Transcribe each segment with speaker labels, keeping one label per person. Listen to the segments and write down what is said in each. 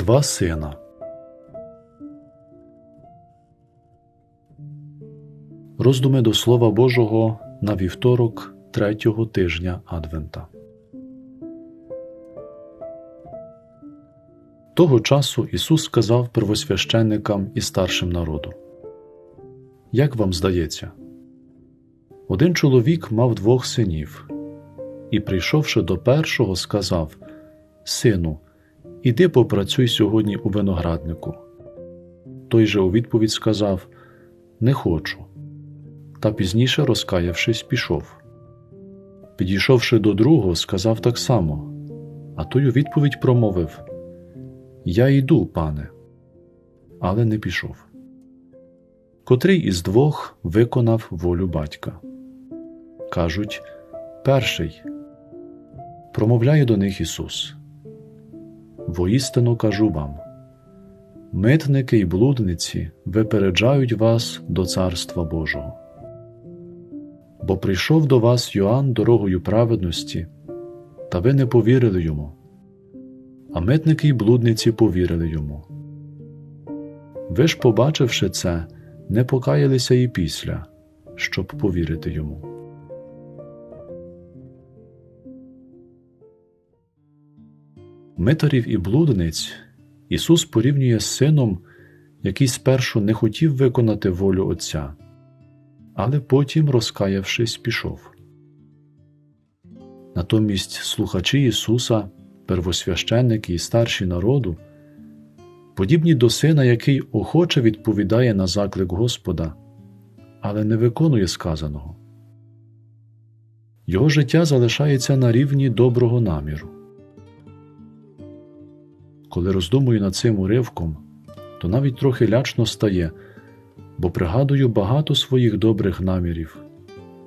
Speaker 1: Два сина. Роздуми до Слова Божого на вівторок третього тижня Адвента. Того часу Ісус сказав первосвященникам і старшим народу Як вам здається? Один чоловік мав двох синів, і, прийшовши до першого, сказав Сину, Іди попрацюй сьогодні у винограднику. Той же у відповідь сказав Не хочу. Та пізніше, розкаявшись, пішов. Підійшовши до другого, сказав так само, а той у відповідь промовив Я йду, пане, але не пішов. Котрий із двох виконав волю батька. Кажуть, перший промовляє до них Ісус. Воістину кажу вам митники й блудниці випереджають вас до Царства Божого. Бо прийшов до вас Йоанн дорогою праведності, та ви не повірили йому, а митники й блудниці повірили йому. Ви ж, побачивши це, не покаялися і після, щоб повірити йому. Митарів і блудниць Ісус порівнює з сином, який спершу не хотів виконати волю Отця, але потім, розкаявшись, пішов. Натомість слухачі Ісуса, первосвященники і старші народу, подібні до сина, який охоче відповідає на заклик Господа, але не виконує сказаного. Його життя залишається на рівні доброго наміру. Коли роздумую над цим уривком, то навіть трохи лячно стає, бо пригадую багато своїх добрих намірів,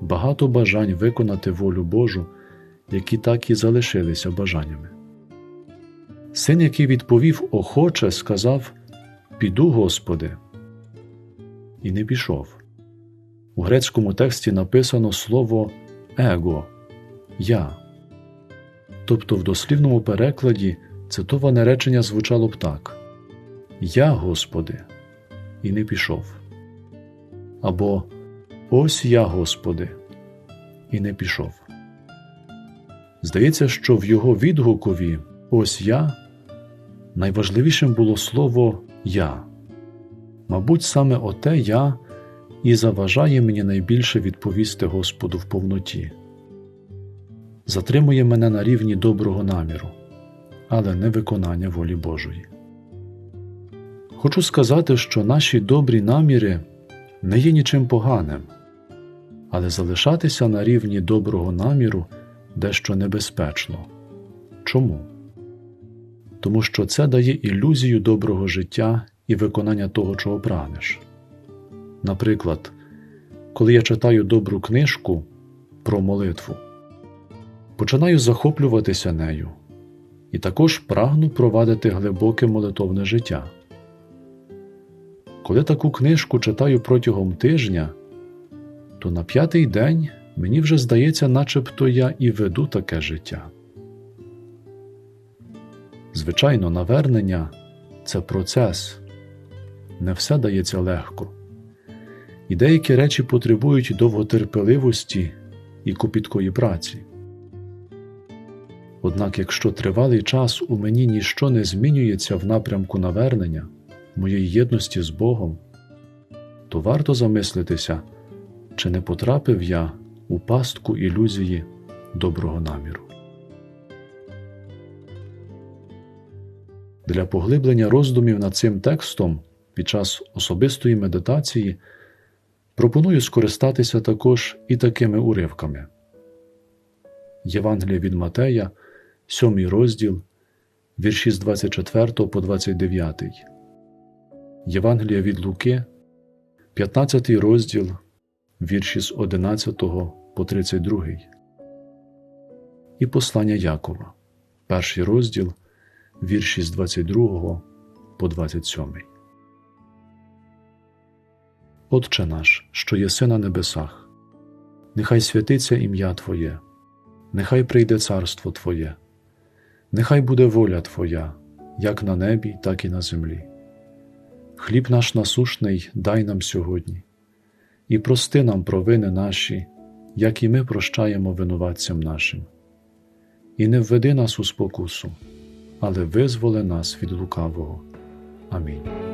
Speaker 1: багато бажань виконати волю Божу, які так і залишилися бажаннями. Син, який відповів охоче, сказав Піду, Господи, і не пішов. У грецькому тексті написано слово его я. Тобто в дослівному перекладі цитоване речення звучало б так Я, Господи, і не пішов. Або Ось я, Господи, і не пішов. Здається, що в його відгукові Ось я найважливішим було слово Я. Мабуть, саме оте я і заважає мені найбільше відповісти Господу в повноті, затримує мене на рівні доброго наміру але не виконання волі Божої. Хочу сказати, що наші добрі наміри не є нічим поганим, але залишатися на рівні доброго наміру дещо небезпечно. Чому? Тому що це дає ілюзію доброго життя і виконання того, чого прагнеш. Наприклад, коли я читаю добру книжку про молитву, починаю захоплюватися нею і також прагну провадити глибоке молитовне життя. Коли таку книжку читаю протягом тижня, то на п'ятий день мені вже здається, начебто я і веду таке життя. Звичайно, навернення це процес, не все дається легко, і деякі речі потребують довготерпеливості і копіткої праці. Однак, якщо тривалий час у мені ніщо не змінюється в напрямку навернення, моєї єдності з Богом, то варто замислитися, чи не потрапив я у пастку ілюзії доброго наміру. Для поглиблення роздумів над цим текстом під час особистої медитації пропоную скористатися також і такими уривками. Євангелія від Матея. Сьомий розділ, вірші з 24 по 29, Євангелія від Луки, 15 розділ, вірші з 11 по 32, і Послання Якова, перший розділ, вірші з 22 по 27. Отче наш, що єси на небесах, нехай святиться ім'я Твоє, нехай прийде царство Твоє. Нехай буде воля Твоя, як на небі, так і на землі. Хліб наш насушний дай нам сьогодні, і прости нам провини наші, як і ми прощаємо винуватцям нашим. І не введи нас у спокусу, але визволи нас від лукавого. Амінь.